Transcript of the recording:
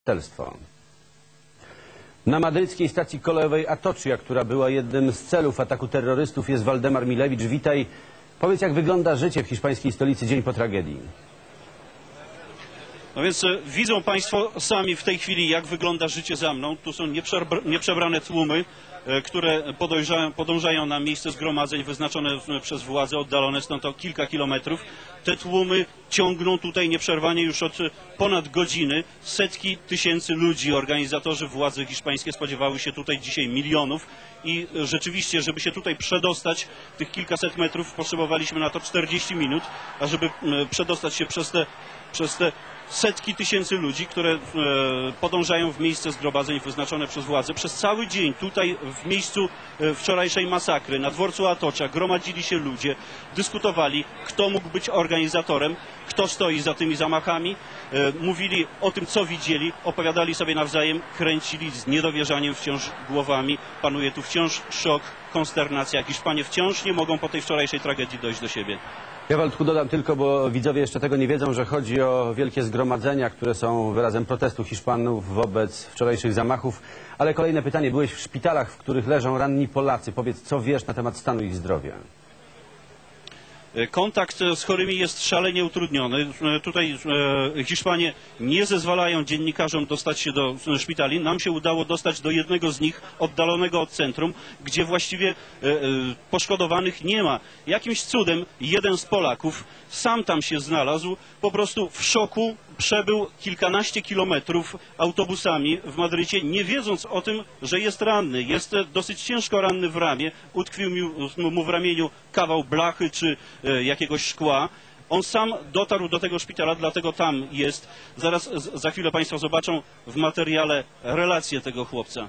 obywatelstwo. Na madryckiej stacji kolejowej Atocha, która była jednym z celów ataku terrorystów, jest Waldemar Milewicz. Witaj. Powiedz, jak wygląda życie w hiszpańskiej stolicy dzień po tragedii. No więc e, widzą Państwo sami w tej chwili, jak wygląda życie za mną. Tu są nieprzebr- nieprzebrane tłumy, e, które podążają, na miejsce zgromadzeń wyznaczone przez władze, oddalone stąd o kilka kilometrów. Te tłumy ciągną tutaj nieprzerwanie już od e, ponad godziny. Setki tysięcy ludzi, organizatorzy, władze hiszpańskie spodziewały się tutaj dzisiaj milionów i rzeczywiście, żeby się tutaj przedostać tych kilkaset metrów, potrzebowaliśmy na to 40 minut, a żeby przedostać się przez te, przez te setki tysięcy ludzi, które e, podążają w miejsce zgromadzeń wyznaczone przez władze. Przez cały dzień tutaj w miejscu e, wczorajszej masakry na dworcu Atocza gromadzili się ludzie, dyskutowali, kto mógł być organizatorem, kto stoi za tymi zamachami, e, mówili o tym, co widzieli, opowiadali sobie nawzajem, kręcili z niedowierzaniem wciąż głowami. Panuje tu wciąż szok, konsternacja. Hiszpanie wciąż nie mogą po tej wczorajszej tragedii dojść do siebie. Ja Waldku dodam tylko, bo widzowie jeszcze tego nie wiedzą, że chodzi o wielkie zgromadzenia, które są wyrazem protestu Hiszpanów wobec wczorajszych zamachów. Ale kolejne pytanie. Byłeś w szpitalach, w których leżą ranni Polacy. Powiedz, co wiesz na temat stanu ich zdrowia? E, Kontakt e, z chorymi jest szalenie utrudniony. E, Tutaj Hiszpanie nie zezwalają dziennikarzom dostać się do szpitali. Nam się udało dostać do jednego z nich, oddalonego od centrum, gdzie właściwie poszkodowanych nie ma. Jakimś cudem jeden z Polaków sam tam się znalazł, po prostu w szoku przebył kilkanaście kilometrów autobusami w Madrycie, nie wiedząc o tym, że jest ranny. Jest dosyć ciężko ranny w ramię. Utkwił mu w ramieniu kawał blachy czy jakiegoś szkła. On sam dotarł do tego szpitala, dlatego tam jest. Zaraz, za chwilę Państwo zobaczą w materiale relację tego chłopca.